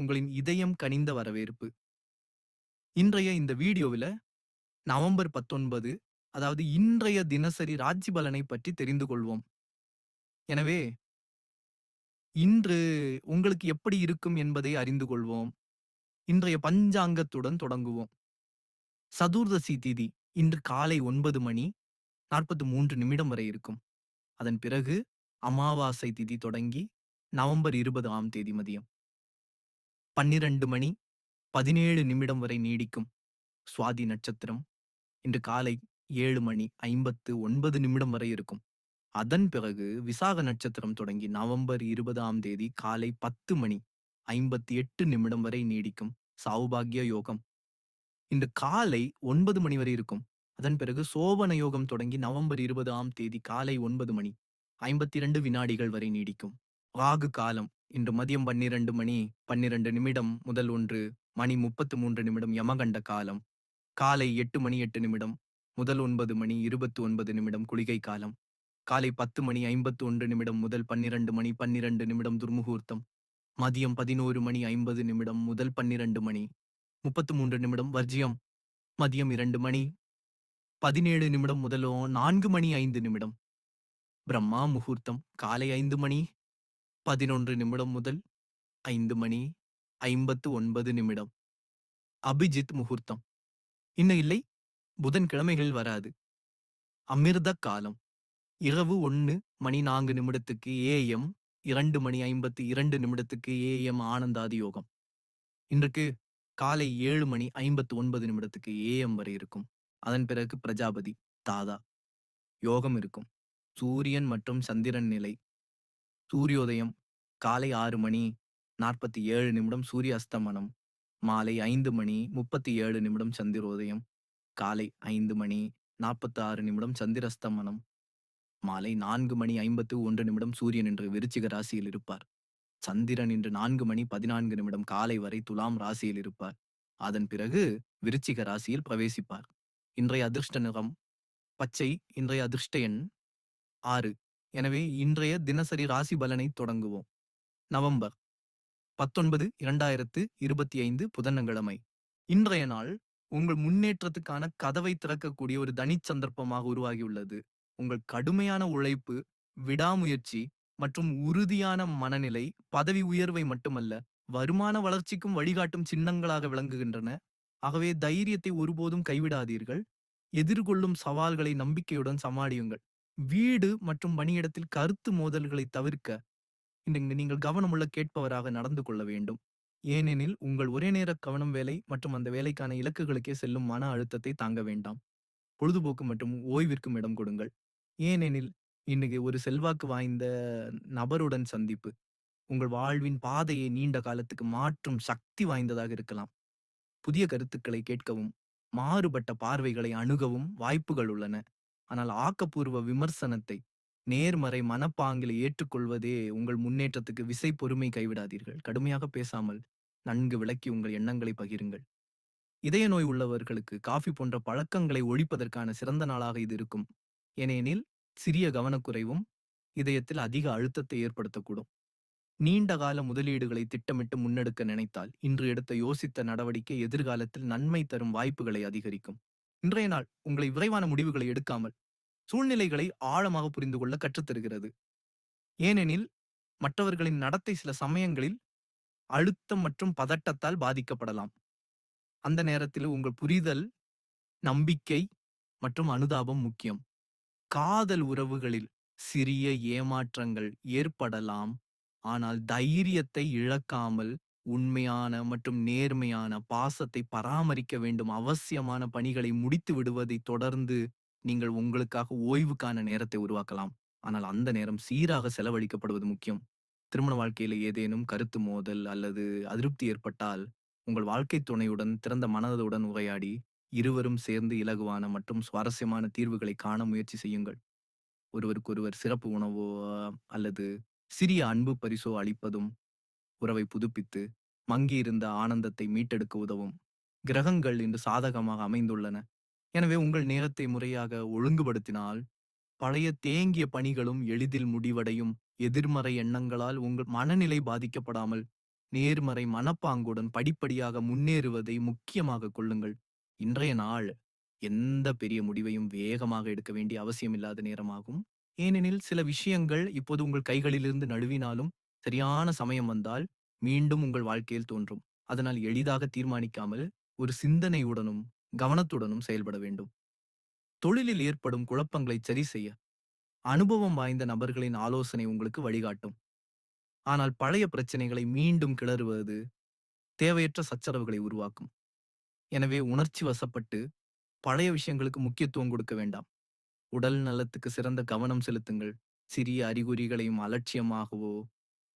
உங்களின் இதயம் கனிந்த வரவேற்பு. இன்றைய இந்த வீடியோவில நவம்பர் 19 அதாவது இன்றைய தினசரி ராசி பலனை பற்றி தெரிந்து கொள்வோம். எனவே இன்று உங்களுக்கு எப்படி இருக்கும் என்பதை அறிந்து கொள்வோம். இன்றைய பஞ்சாங்கத்துடன் தொடங்குவோம். சதுர்தசி திதி இன்று காலை ஒன்பது மணி 43 நிமிடம் வரை இருக்கும். அதன் பிறகு அமாவாசை திதி தொடங்கி நவம்பர் 20 ஆம் தேதி மதியம் 12 மணி 17 நிமிடம் வரை நீடிக்கும். சுவாதி நட்சத்திரம் இன்று காலை ஏழு மணி 59 நிமிடம் வரை இருக்கும். அதன் பிறகு விசாக நட்சத்திரம் தொடங்கி நவம்பர் இருபதாம் தேதி காலை 10 மணி 58 நிமிடம் வரை நீடிக்கும். சௌபாகிய யோகம் இன்று காலை ஒன்பது மணி வரை இருக்கும். அதன் பிறகு சோபன யோகம் தொடங்கி நவம்பர் இருபதாம் தேதி காலை ஒன்பது மணி 52 வினாடிகள் வரை நீடிக்கும். ராகு காலம் இன்று மதியம் பன்னிரண்டு மணி பன்னிரண்டு நிமிடம் முதல் ஒன்று மணி முப்பத்து மூன்று நிமிடம் யமகண்ட காலம். காலை எட்டு மணி எட்டு நிமிடம் முதல் ஒன்பது மணி இருபத்து ஒன்பது நிமிடம் குளிகை காலம். காலை பத்து மணி ஐம்பத்து ஒன்று நிமிடம் முதல் பன்னிரண்டு மணி பன்னிரண்டு நிமிடம் துர்முகூர்த்தம். மதியம் பதினோரு மணி ஐம்பது நிமிடம் முதல் பன்னிரண்டு மணி முப்பத்து மூன்று நிமிடம் வர்ஜியம். மதியம் இரண்டு மணி பதினேழு நிமிடம் முதலோ நான்கு மணி ஐந்து நிமிடம். பிரம்மா முகூர்த்தம். காலை ஐந்து மணி 11 நிமிடம் முதல் ஐந்து மணி 59 நிமிடம். அபிஜித் முகூர்த்தம் இன்னும் இல்லை புதன்கிழமைகள் வராது. அமிர்த காலம் இரவு ஒன்று மணி நான்கு நிமிடத்துக்கு ஏஎம் இரண்டு மணி 52 நிமிடத்துக்கு ஏஎம் ஆனந்தாதி யோகம். இன்றைக்கு காலை ஏழு மணி 59 நிமிடத்துக்கு ஏஎம் வரை இருக்கும். அதன் பிறகு பிரஜாபதி தாதா யோகம் இருக்கும். சூரியன் மற்றும் சந்திரன் நிலை சூரியோதயம் காலை ஆறு மணி 47 நிமிடம் சூரிய அஸ்தமனம். மாலை ஐந்து மணி 37 நிமிடம் சந்திரோதயம். காலை ஐந்து மணி 46 நிமிடம் சந்திரஸ்தமனம். மாலை நான்கு மணி 51 நிமிடம் சூரியன் என்று விருச்சிக ராசியில் இருப்பார். சந்திரன் இன்று நான்கு மணி 14 நிமிடம் காலை வரை துலாம் ராசியில் இருப்பார். அதன் பிறகு விருச்சிக ராசியில் பிரவேசிப்பார். இன்றைய அதிர்ஷ்ட நிறம் பச்சை இன்றைய அதிர்ஷ்ட எண் ஆறு எனவே இன்றைய தினசரி ராசி பலனை தொடங்குவோம். நவம்பர் பத்தொன்பது இரண்டாயிரத்து இருபத்தி ஐந்து புதனங்கிழமை இன்றைய நாள் உங்கள் முன்னேற்றத்துக்கான கதவை திறக்கக்கூடிய ஒரு தனிச் சந்தர்ப்பமாக உருவாகியுள்ளது. உங்கள் கடுமையான உழைப்பு, விடாமுயற்சி மற்றும் உறுதியான மனநிலை பதவி உயர்வை மட்டுமல்ல வருமான வளர்ச்சிக்கும் வழிகாட்டும் சின்னங்களாக விளங்குகின்றன. ஆகவே தைரியத்தை ஒருபோதும் கைவிடாதீர்கள். எதிர்கொள்ளும் சவால்களை நம்பிக்கையுடன் சமாளியுங்கள். வீடு மற்றும் பணியிடத்தில் கருத்து மோதல்களை தவிர்க்க இன்று நீங்கள் கவனமுள்ள கேட்பவராக நடந்து கொள்ள வேண்டும். ஏனெனில் உங்கள் ஒரே நேர கவனம் வேலை மற்றும் அந்த வேலைக்கான இலக்குகளுக்கே செல்லும் மன அழுத்தத்தை தாங்க வேண்டாம். பொழுதுபோக்கு மற்றும் ஓய்விற்கும் இடம் கொடுங்கள். ஏனெனில் இன்னைக்கு ஒரு செல்வாக்கு வாய்ந்த நபருடன் சந்திப்பு உங்கள் வாழ்வின் பாதையை நீண்ட காலத்துக்கு மாற்றும் சக்தி வாய்ந்ததாக இருக்கலாம். புதிய கருத்துக்களை கேட்கவும் மாறுபட்ட பார்வைகளை அணுகவும் வாய்ப்புகள் உள்ளன. ஆனால் ஆக்கப்பூர்வ விமர்சனத்தை நேர்மறை மனப்பாங்கில் ஏற்றுக்கொள்வதே உங்கள் முன்னேற்றத்துக்கு விசை பொறுமை கைவிடாதீர்கள். கடுமையாக பேசாமல் நன்கு விளக்கி உங்கள் எண்ணங்களை பகிருங்கள். இதய நோய் உள்ளவர்களுக்கு காஃபி போன்ற பழக்கங்களை ஒழிப்பதற்கான சிறந்த நாளாக இது இருக்கும். ஏனெனில் சிறிய கவனக்குறைவும் இதயத்தில் அதிக அழுத்தத்தை ஏற்படுத்தக்கூடும். நீண்ட கால முதலீடுகளை திட்டமிட்டு முன்னெடுக்க நினைத்தால் இன்று எடுத்த யோசித்த நடவடிக்கை எதிர்காலத்தில் நன்மை தரும் வாய்ப்புகளை அதிகரிக்கும். இன்றைய நாள் உங்களை விரைவான முடிவுகளை எடுக்காமல் சூழ்நிலைகளை ஆழமாக புரிந்து கொள்ள கற்றுத்தருகிறது. ஏனெனில் மற்றவர்களின் நடத்தை சில சமயங்களில் அழுத்தம் மற்றும் பதட்டத்தால் பாதிக்கப்படலாம். அந்த நேரத்தில் உங்கள் புரிதல், நம்பிக்கை மற்றும் அனுதாபம் முக்கியம். காதல் உறவுகளில் சிறிய ஏமாற்றங்கள் ஏற்படலாம். ஆனால் தைரியத்தை இழக்காமல் உண்மையான மற்றும் நேர்மையான பாசத்தை பராமரிக்க வேண்டும். அவசியமான பணிகளை முடித்து விடுவதை தொடர்ந்து நீங்கள் உங்களுக்காக ஓய்வுக்கான நேரத்தை உருவாக்கலாம். ஆனால் அந்த நேரம் சீராக செலவழிக்கப்படுவது முக்கியம். திருமண வாழ்க்கையில ஏதேனும் கருத்து மோதல் அல்லது அதிருப்தி ஏற்பட்டால் உங்கள் வாழ்க்கை துணையுடன் திறந்த மனதுடன் உரையாடி இருவரும் சேர்ந்து இலகுவான மற்றும் சுவாரஸ்யமான தீர்வுகளை காண முயற்சி செய்யுங்கள். ஒருவருக்கொருவர் சிறப்பு உணவோ அல்லது சிறிய அன்பு பரிசோ அளிப்பதும் உறவை புதுப்பித்து மங்கியிருந்த ஆனந்தத்தை மீட்டெடுக்க உதவும். கிரகங்கள் இன்று சாதகமாக அமைந்துள்ளன. எனவே உங்கள் நேரத்தை முறையாக ஒழுங்குபடுத்தினால் பழைய தேங்கிய பணிகளும் எளிதில் முடிவடையும். எதிர்மறை எண்ணங்களால் உங்கள் மனநிலை பாதிக்கப்படாமல் நேர்மறை மனப்பாங்குடன் படிப்படியாக முன்னேறுவதை முக்கியமாக கொள்ளுங்கள் இன்றைய நாள் எந்த பெரிய முடிவையும் வேகமாக எடுக்க வேண்டிய அவசியமில்லாத நேரமாகும் ஏனெனில் சில விஷயங்கள் இப்போது உங்கள் கைகளிலிருந்து நழுவினாலும் சரியான சமயம் வந்தால் மீண்டும் உங்கள் வாழ்க்கையில் தோன்றும். அதனால் எளிதாக தீர்மானிக்காமல் ஒரு சிந்தனையுடனும் கவனத்துடனும் செயல்பட வேண்டும். தொழிலில் ஏற்படும் குழப்பங்களை சரி செய்ய அனுபவம் வாய்ந்த நபர்களின் ஆலோசனை உங்களுக்கு வழிகாட்டும். ஆனால் பழைய பிரச்சனைகளை மீண்டும் கிளறுவது தேவையற்ற சச்சரவுகளை உருவாக்கும். எனவே உணர்ச்சி வசப்பட்டு பழைய விஷயங்களுக்கு முக்கியத்துவம் கொடுக்க வேண்டாம். உடல் நலத்துக்கு சிறந்த கவனம் செலுத்துங்கள். சிறிய அறிகுறிகளையும் அலட்சியமாகவோ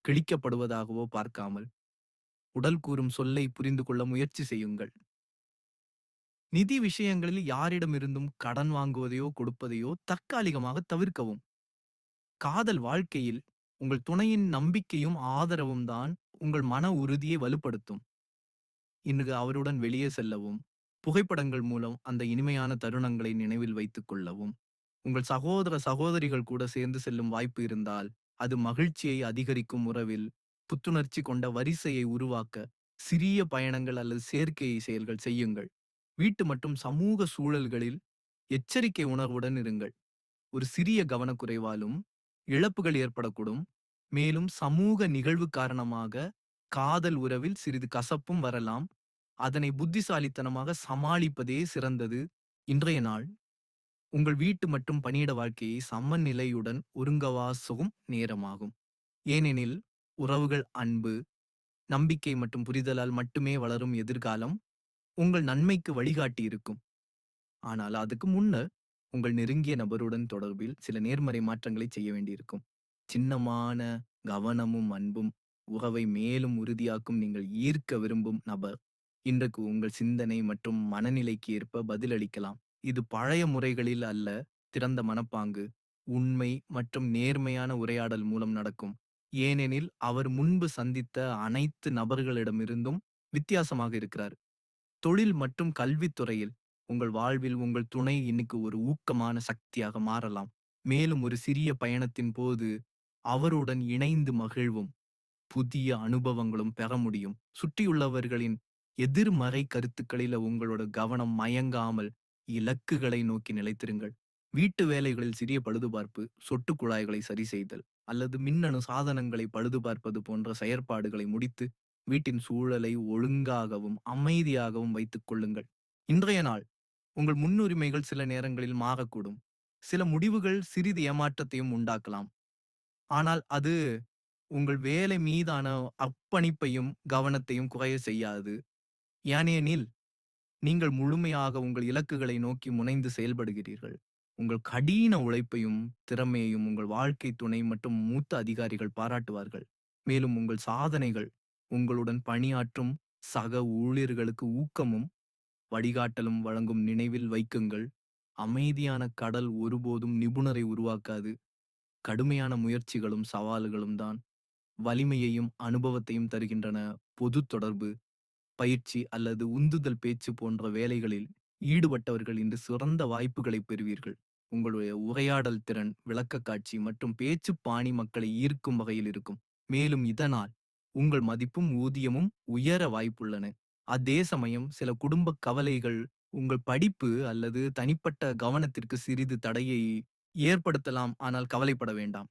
கிழிக்கப்படுவதாகவோ பார்க்காமல் உடல் கூறும் சொல்லை புரிந்து கொள்ள முயற்சி செய்யுங்கள். நிதி விஷயங்களில் யாரிடமிருந்தும் கடன் வாங்குவதையோ கொடுப்பதையோ தற்காலிகமாக தவிர்க்கவும். காதல் வாழ்க்கையில் உங்கள் துணையின் நம்பிக்கையும் ஆதரவும் தான் உங்கள் மன உறுதியை வலுப்படுத்தும். இன்று அவருடன் வெளியே செல்லவும் புகைப்படங்கள் மூலம் அந்த இனிமையான தருணங்களை நினைவில் வைத்துக் கொள்ளவும். உங்கள் சகோதர சகோதரிகள் கூட சேர்ந்து செல்லும் வாய்ப்பு இருந்தால் அது மகிழ்ச்சியை அதிகரிக்கும் உறவில் புத்துணர்ச்சி கொண்ட வரிசையை உருவாக்க சிறிய பயணங்கள் அல்லது சேர்க்கை செயல்கள் செய்யுங்கள். வீட்டு மற்றும் சமூக சூழல்களில் எச்சரிக்கை உணர்வுடன் இருங்கள். ஒரு சிறிய கவனக்குறைவாலும் இழப்புகள் ஏற்படக்கூடும். மேலும் சமூக நிகழ்வு காரணமாக காதல் உறவில் சிறிது கசப்பும் வரலாம். அதனை புத்திசாலித்தனமாக சமாளிப்பதே சிறந்தது. இன்றைய நாள். உங்கள் வீட்டு மற்றும் பணியிட வாழ்க்கையை சமநிலையுடன் ஒருங்கவாசவும் நேரமாகும். ஏனெனில் உறவுகள் அன்பு நம்பிக்கை மற்றும் புரிதலால் மட்டுமே வளரும் எதிர்காலம் உங்கள் நன்மைக்கு வழிகாட்டி இருக்கும். ஆனால் அதுக்கு முன்னர் உங்கள் நெருங்கிய நபருடன் தொடர்பில் சில நேர்மறை மாற்றங்களை செய்ய வேண்டியிருக்கும். சின்னமான கவனமும் அன்பும் உறவை மேலும் உறுதியாக்கும் நீங்கள் ஈர்க்க விரும்பும் நபர் இன்றைக்கு உங்கள் சிந்தனை மற்றும் மனநிலைக்கு ஏற்ப பதிலளிக்கலாம். இது பழைய முறைகளில் அல்ல திறந்த மனப்பாங்கு உண்மை மற்றும் நேர்மையான உரையாடல் மூலம் நடக்கும். ஏனெனில் அவர் முன்பு சந்தித்த அனைத்து நபர்களிடமிருந்தும் வித்தியாசமாக இருக்கிறார். தொழில் மற்றும் கல்வித்துறையில் உங்கள் வாழ்வில் உங்கள் துணை இன்னைக்கு ஒரு ஊக்கமான சக்தியாக மாறலாம். மேலும் ஒரு சிறிய பயணத்தின் போது அவருடன் இணைந்து மகிழ்வும் புதிய அனுபவங்களும் பெற முடியும். சுற்றியுள்ளவர்களின் எதிர்மறை கருத்துக்களில உங்களோட கவனம் மயங்காமல் இலக்குகளை நோக்கி நிலைத்திருங்கள். வீட்டு வேலைகளில் சிறிய பழுதுபார்ப்பு சொட்டு குழாய்களை சரி செய்தல் அல்லது மின்னணு சாதனங்களை பழுதுபார்ப்பது போன்ற செயற்பாடுகளை முடித்து வீட்டின் சூழலை ஒழுங்காகவும் அமைதியாகவும் வைத்துக் கொள்ளுங்கள். இன்றைய நாள் உங்கள் முன்னுரிமைகள் சில நேரங்களில் மாறக்கூடும். சில முடிவுகள் சிறிது ஏமாற்றத்தையும் உண்டாக்கலாம். ஆனால் அது உங்கள் வேலை மீதான அர்ப்பணிப்பையும் கவனத்தையும் குறைய செய்யாது. ஏனெனில் நீங்கள் முழுமையாக உங்கள் இலக்குகளை நோக்கி முனைந்து செயல்படுகிறீர்கள். உங்கள் கடின உழைப்பையும் திறமையையும் உங்கள் வாழ்க்கை துணை மற்றும் மூத்த அதிகாரிகள் பாராட்டுவார்கள். மேலும் உங்கள் சாதனைகள் உங்களுடன் பணியாற்றும் சக ஊழியர்களுக்கு ஊக்கமும் வழிகாட்டலும் வழங்கும் நினைவில் வைக்குங்கள். அமைதியான கடல் ஒருபோதும் நிபுணரை உருவாக்காது. கடுமையான முயற்சிகளும் சவால்களும் தான் வலிமையையும் அனுபவத்தையும் தருகின்றன. பொது தொடர்பு பயிற்சி அல்லது உந்துதல் பேச்சு போன்ற வேலைகளில் ஈடுபட்டவர்கள் இன்று சிறந்த வாய்ப்புகளை பெறுவீர்கள். உங்களுடைய உரையாடல் திறன் விளக்கக்காட்சி மற்றும் பேச்சு பாணி மக்களை ஈர்க்கும் வகையில் இருக்கும். மேலும் இதனால் உங்கள் மதிப்பும் ஊதியமும் உயர வாய்ப்புள்ளன. அதே சமயம் சில குடும்ப கவலைகள் உங்கள் படிப்பு அல்லது தனிப்பட்ட கவனத்திற்கு சிறிது தடையை ஏற்படுத்தலாம். ஆனால் கவலைப்பட வேண்டாம்.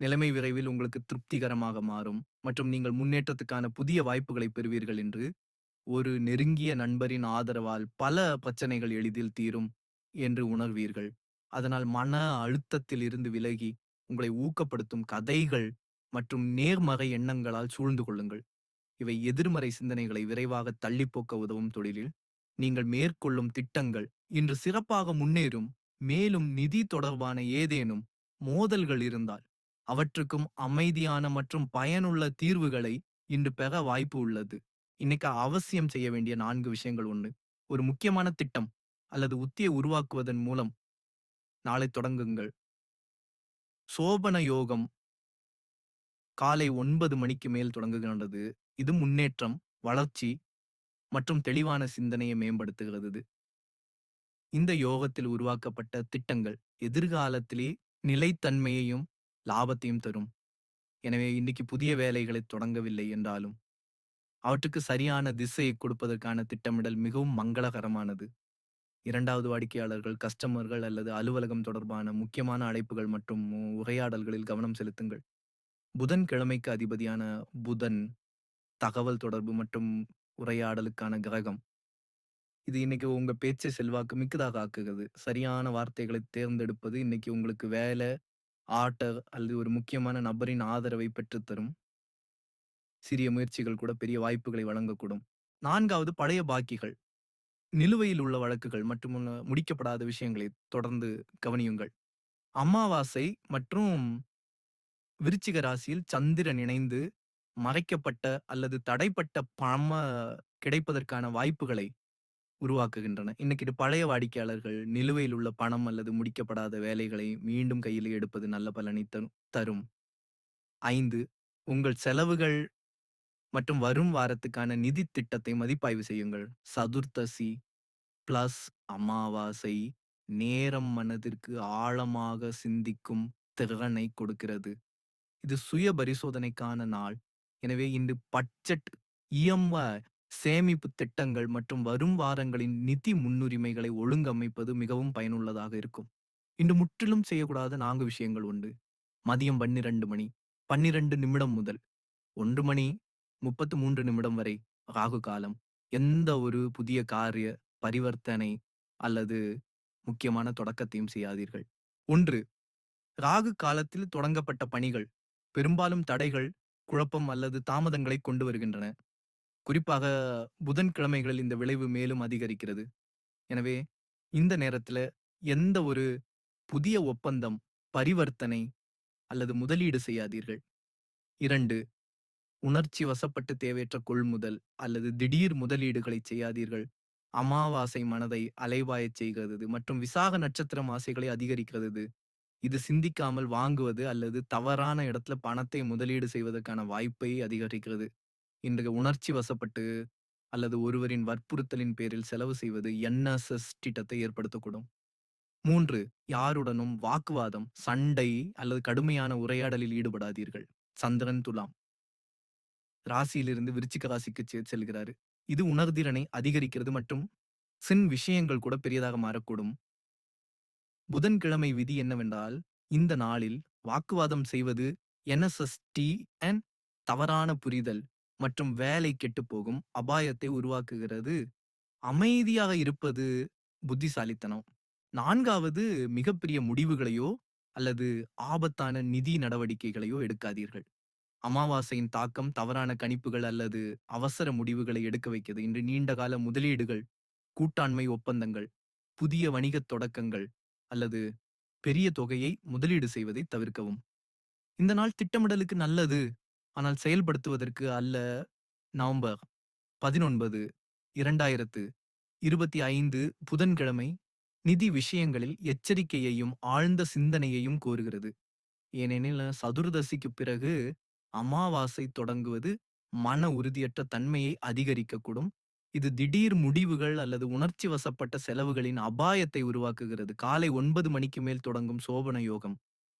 நிலைமை விரைவில் உங்களுக்கு திருப்திகரமாக மாறும். மற்றும் நீங்கள் முன்னேற்றத்துக்கான புதிய வாய்ப்புகளை பெறுவீர்கள் என்று ஒரு நெருங்கிய நண்பரின் ஆதரவால் பல பிரச்சனைகள் எளிதில் தீரும் என்று உணர்வீர்கள். அதனால் மன அழுத்தத்தில் இருந்து விலகி உங்களை ஊக்கப்படுத்தும் கதைகள் மற்றும் நேர்மறை எண்ணங்களால் சூழ்ந்து கொள்ளுங்கள். இவை எதிர்மறை சிந்தனைகளை விரைவாக தள்ளிப்போக்க உதவும் தொழிலில். நீங்கள் மேற்கொள்ளும் திட்டங்கள் இன்று சிறப்பாக முன்னேறும். மேலும் நிதி தொடர்பான ஏதேனும் மோதல்கள் இருந்தால் அவற்றுக்கும் அமைதியான மற்றும் பயனுள்ள தீர்வுகளை இன்று பெற வாய்ப்பு உள்ளது. இன்னைக்கு அவசியம் செய்ய வேண்டிய நான்கு விஷயங்கள் ஒன்று ஒரு முக்கியமான திட்டம் அல்லது உத்தியை உருவாக்குவதன் மூலம் நாளை தொடங்குங்கள். சோபன யோகம் காலை ஒன்பது மணிக்கு மேல் தொடங்குகின்றது. இது முன்னேற்றம் வளர்ச்சி மற்றும் தெளிவான சிந்தனையை மேம்படுத்துகிறது இந்த யோகத்தில் உருவாக்கப்பட்ட திட்டங்கள் எதிர்காலத்திலே நிலைத்தன்மையையும் லாபத்தையும் தரும். எனவே இன்னைக்கு புதிய வேலைகளை தொடங்கவில்லை என்றாலும் அவற்றுக்கு சரியான திசையை கொடுப்பதற்கான திட்டமிடல் மிகவும் மங்களகரமானது. இரண்டாவது வாடிக்கையாளர்கள், கஸ்டமர்கள் அல்லது அலுவலகம் தொடர்பான முக்கியமான அழைப்புகள் மற்றும் உரையாடல்களில் கவனம் செலுத்துங்கள். புதன்கிழமைக்கு அதிபதியான புதன், தகவல் தொடர்பு மற்றும் உரையாடலுக்கான கிரகம். இது இன்னைக்கு உங்க பேச்சை செல்வாக்கு மிக்கதாக ஆக்குகிறது. சரியான வார்த்தைகளை தேர்ந்தெடுப்பது இன்னைக்கு உங்களுக்கு வேலை, ஆர்டர் அல்லது ஒரு முக்கியமான நபரின் ஆதரவை பெற்றுத்தரும். சிறிய முயற்சிகள் கூட பெரிய வாய்ப்புகளை வழங்கக்கூடும். நான்காவது பழைய பாக்கிகள். நிலுவையில் உள்ள வழக்குகள் மற்றும் முடிக்கப்படாத விஷயங்களை தொடர்ந்து கவனியுங்கள். அமாவாசை மற்றும் விருச்சிக ராசியில் சந்திரன் இணைந்து மறைக்கப்பட்ட அல்லது தடைப்பட்ட பணம கிடைப்பதற்கான வாய்ப்புகளை உருவாக்குகின்றன. இன்னைக்கு இது பழைய வாடிக்கையாளர்கள் நிலுவையில் உள்ள பணம் அல்லது முடிக்கப்படாத வேலைகளை மீண்டும் கையில் எடுப்பது நல்ல பலனை தரும் ஐந்து உங்கள் செலவுகள் மற்றும் வரும் வாரத்துக்கான நிதி திட்டத்தை மதிப்பாய்வு செய்யுங்கள். சதுர்த்தசி பிளஸ் அமாவாசை நேரம் மனதிற்கு ஆழமாக சிந்திக்கும் திறனை கொடுக்கிறது. இது சுய பரிசோதனைக்கான நாள். எனவே இன்று பட்ஜெட், இஎம்வ சேமிப்பு திட்டங்கள் மற்றும் வரும் வாரங்களின் நிதி முன்னுரிமைகளை ஒழுங்கமைப்பது மிகவும் பயனுள்ளதாக இருக்கும். இன்று முற்றிலும் செய்யக்கூடாத நான்கு விஷயங்கள் உண்டு. மதியம் 12 மணி 12 நிமிடம் முதல் ஒன்று மணி 33 நிமிடம் வரை ராகு காலம். எந்த ஒரு புதிய காரிய பரிவர்த்தனை அல்லது முக்கியமான தொடக்கத்தையும் செய்யாதீர்கள். ஒன்று ராகு காலத்தில் தொடங்கப்பட்ட பணிகள் பெரும்பாலும் தடைகள், குழப்பம் அல்லது தாமதங்களை கொண்டு வருகின்றன. குறிப்பாக புதன்கிழமைகளில் இந்த விளைவு மேலும் அதிகரிக்கிறது. எனவே இந்த நேரத்தில் எந்த ஒரு புதிய ஒப்பந்தம், பரிவர்த்தனை அல்லது முதலீடு செய்யாதீர்கள். இரண்டு உணர்ச்சி வசப்பட்டு தேவையற்ற கொள்முதல் அல்லது திடீர் முதலீடுகளை செய்யாதீர்கள். அமாவாசை மனதை அலைவாயச் செய்கிறது மற்றும் விசாக நட்சத்திரம் ஆசைகளை அதிகரிக்கிறது. இது சிந்திக்காமல் வாங்குவது அல்லது தவறான இடத்துல பணத்தை முதலீடு செய்வதற்கான வாய்ப்பை அதிகரிக்கிறது. இன்றைய உணர்ச்சி வசப்பட்டு அல்லது ஒருவரின் வற்புறுத்தலின் பேரில் செலவு செய்வது என்எஸ்எஸ் திட்டத்தை ஏற்படுத்தக்கூடும். மூன்று யாருடனும் வாக்குவாதம், சண்டை அல்லது கடுமையான உரையாடலில் ஈடுபடாதீர்கள். சந்திரன் துலாம் ராசியிலிருந்து விருச்சிக ராசிக்கு செல்கிறாரு. இது உணர்திறனை அதிகரிக்கிறது மற்றும் சின் விஷயங்கள் கூட பெரியதாக மாறக்கூடும். புதன்கிழமை விதி என்னவென்றால், இந்த நாளில் வாக்குவாதம் செய்வது என்எஸ்எஸ்டி அண்ட் தவறான புரிதல் மற்றும் வேலை கெட்டுப்போகும் அபாயத்தை உருவாக்குகிறது. அமைதியாக இருப்பது புத்திசாலித்தனம். நான்காவது மிகப்பெரிய முடிவுகளையோ அல்லது ஆபத்தான நிதி நடவடிக்கைகளையோ எடுக்காதீர்கள். அமாவாசையின் தாக்கம் தவறான கணிப்புகள் அல்லது அவசர முடிவுகளை எடுக்க வைக்கிறது. இன்று நீண்டகால முதலீடுகள், கூட்டாண்மை ஒப்பந்தங்கள், புதிய வணிகத் தொடக்கங்கள் அல்லது பெரிய தொகையை முதலீடு செய்வதை தவிர்க்கவும். இந்த நாள் திட்டமிடலுக்கு நல்லது. ஆனால் செயல்படுத்துவதற்கு அல்ல. நவம்பர் 19, 2025 புதன்கிழமை நிதி விஷயங்களில் எச்சரிக்கையையும் ஆழ்ந்த சிந்தனையையும் கோருகிறது. ஏனெனில் சதுர்தசிக்குப் பிறகு அமாவாசை தொடங்குவது மன உறுதியற்ற தன்மையை அதிகரிக்கக்கூடும். இது திடீர் முடிவுகள் அல்லது உணர்ச்சி வசப்பட்ட செலவுகளின் அபாயத்தை உருவாக்குகிறது. காலை ஒன்பது மணிக்கு மேல் தொடங்கும் சோபன யோகம்,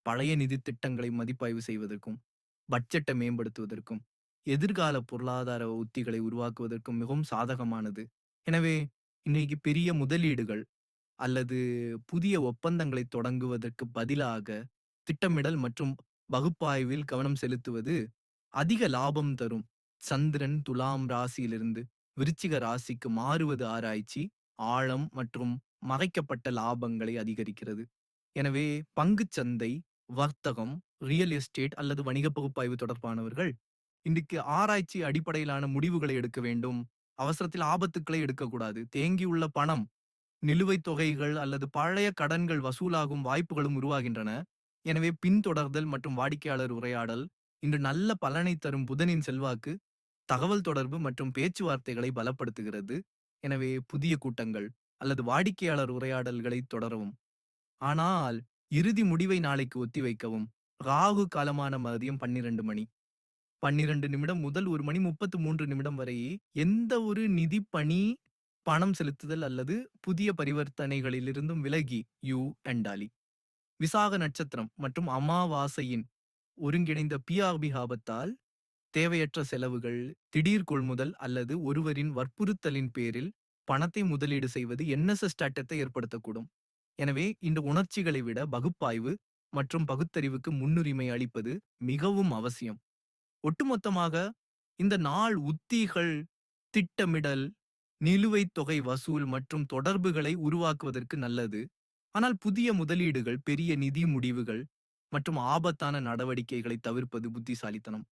பழைய நிதி திட்டங்களை மதிப்பாய்வு செய்வதற்கும், பட்ஜெட்டை மேம்படுத்துவதற்கும், எதிர்கால பொருளாதார உத்திகளை உருவாக்குவதற்கும் மிகவும் சாதகமானது. எனவே இன்னைக்கு பெரிய முதலீடுகள் அல்லது புதிய ஒப்பந்தங்களை தொடங்குவதற்கு பதிலாக திட்டமிடல் மற்றும் பகுப்பாய்வில் கவனம் செலுத்துவது அதிக லாபம் தரும். சந்திரன் துலாம் ராசியிலிருந்து விருச்சிக ராசிக்கு மாறுவது ஆராய்ச்சி, ஆழம் மற்றும் மறைக்கப்பட்ட லாபங்களை அதிகரிக்கிறது. எனவே பங்குச் சந்தை, வர்த்தகம், ரியல் எஸ்டேட் அல்லது வணிக பகுப்பாய்வு தொடர்பானவர்கள் இன்றைக்கு ஆராய்ச்சி அடிப்படையிலான முடிவுகளை எடுக்க வேண்டும். அவசரத்தில் ஆபத்துக்களை எடுக்கக்கூடாது. தேங்கியுள்ள பணம், நிலுவைத் தொகைகள் அல்லது பழைய கடன்கள் வசூலாகும் வாய்ப்புகளும் உருவாகின்றன. எனவே பின்தொடர்தல் மற்றும் வாடிக்கையாளர் உரையாடல் இன்று நல்ல பலனை தரும் புதனின் செல்வாக்கு தகவல் தொடர்பு மற்றும் பேச்சுவார்த்தைகளை பலப்படுத்துகிறது. எனவே புதிய கூட்டங்கள் அல்லது வாடிக்கையாளர் உரையாடல்களை தொடரவும். ஆனால் இறுதி முடிவை நாளைக்கு ஒத்திவைக்கவும். ராகு காலமான மதியம் 12 மணி 12 நிமிடம் முதல் ஒரு மணி 33 நிமிடம் வரை எந்த ஒரு நிதி பணி, பணம் செலுத்துதல் அல்லது புதிய பரிவர்த்தனைகளிலிருந்தும் விலகி யூ அண்டாலி. விசாக நட்சத்திரம் மற்றும் அமாவாசையின் ஒருங்கிணைந்த பிஆர்பி தேவையற்ற செலவுகள், திடீர் கொள்முதல் அல்லது ஒருவரின் வற்புறுத்தலின் பேரில் பணத்தை முதலீடு செய்வது என்எஸ்எஸ் சட்டத்தை ஏற்படுத்தக்கூடும். எனவே இந்த உணர்ச்சிகளை விட பகுப்பாய்வு மற்றும் பகுத்தறிவுக்கு முன்னுரிமை அளிப்பது மிகவும் அவசியம். ஒட்டுமொத்தமாக இந்த நாள் உத்திகள், திட்டமிடல், நிலுவைத் தொகை வசூல் மற்றும் தொடர்புகளை உருவாக்குவதற்கு நல்லது. ஆனால் புதிய முதலீடுகள், பெரிய நிதி முடிவுகள் மற்றும் ஆபத்தான நடவடிக்கைகளை தவிர்ப்பது புத்திசாலித்தனம்.